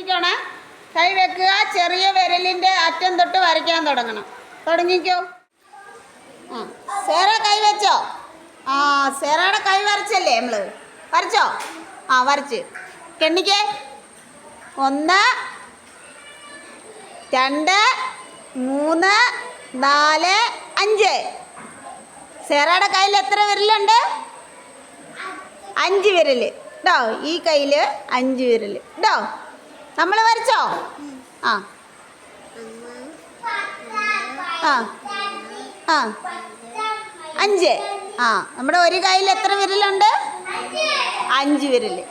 തുടങ്ങിക്കോണേ കൈ വെക്കുക ചെറിയ വിരലിന്റെ അറ്റം തൊട്ട് വരയ്ക്കാൻ തുടങ്ങണം. തുടങ്ങിക്കോ. ആ സേറ കൈ വെച്ചോ ആ സേറയുടെ കൈ വരച്ചല്ലേ നമ്മൾ വരച്ചോ? ആ വരച്ച്. കെണ്ണിക്കേ ഒന്ന് രണ്ട് മൂന്ന് നാല് അഞ്ച്. സേറയുടെ കയ്യിൽ എത്ര വിരലുണ്ട്? അഞ്ച് വിരൽ കേട്ടോ ഈ കയ്യിൽ അഞ്ച് വിരൽ കേട്ടോ നമ്മൾ വരച്ചോ? ആ. ആ. ആ. അഞ്ച്. ആ. നമ്മുടെ ഒരു കയ്യിൽ എത്ര വിരലുണ്ട്? അഞ്ച് വിരൽ.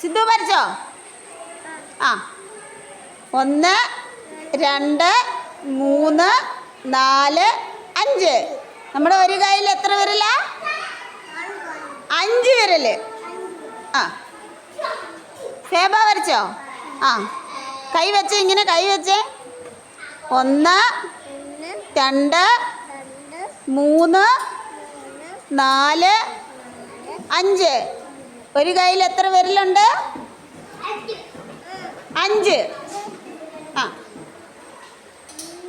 സിദ്ധു വരച്ചോ? ആ. ഒന്ന് രണ്ട് മൂന്ന് നാല് അഞ്ച്. നമ്മുടെ ഒരു കയ്യിൽ എത്ര വിരലാ? അഞ്ച് വിരൽ ആ. ഫേബ വരച്ചോ? ആ കൈ വെച്ച് ഇങ്ങനെ കൈ വെച്ച്. ഒന്ന് രണ്ട് മൂന്ന് നാല് അഞ്ച്. ഒരു കയ്യിൽ എത്ര വിരലുണ്ട്? അഞ്ച്. ആ.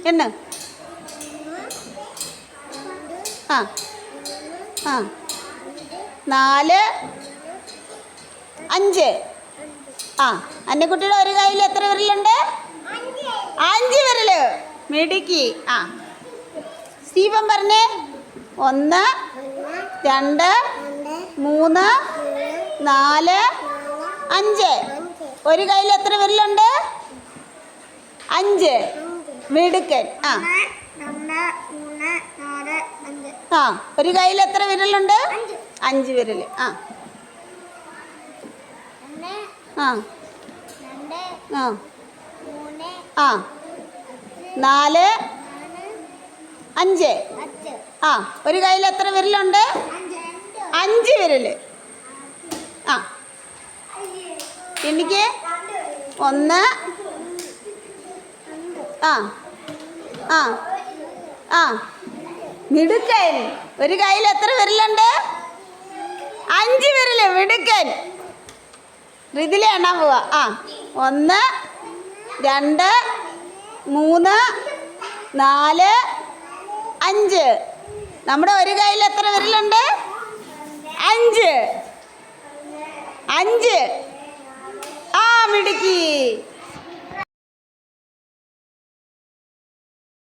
എന്ന്? ആ. ആ. നാല് അഞ്ച്. ആ അന്നക്കുട്ടിയുടെ ഒരു കയ്യിൽ എത്ര വിരലുണ്ട്? അഞ്ച് വിരൽ. മിടുക്കി. ആ. സ്റ്റീഫൻ പറഞ്ഞേ. ഒന്ന് രണ്ട് മൂന്ന് നാല് അഞ്ച്. ഒരു കയ്യിൽ എത്ര വിരലുണ്ട്? അഞ്ച്. മിടുക്കൻ. ആ. ആ ഒരു കയ്യിൽ എത്ര വിരലുണ്ട്? അഞ്ച് വിരൽ ആ. ആ. ആ. ആ. നാല് അഞ്ച്. ആ. ഒരു കയ്യിൽ എത്ര വിരലുണ്ട്? അഞ്ച് വിരൽ ആ. എനിക്ക് ഒന്ന്. ആ. ആ. ആ. മിടുക്കൻ. ഒരു കയ്യിൽ എത്ര വിരലുണ്ട്? അഞ്ച് വിരൽ. മിടുക്കൻ. ഇതിലെ എണ്ണാൻ പോവാ. ആ ഒന്ന് രണ്ട് മൂന്ന് നാല് അഞ്ച്. നമ്മുടെ ഒരു കയ്യിൽ എത്ര വിരലുണ്ട്? അഞ്ച്. അഞ്ച്. ആ മിടുക്കി.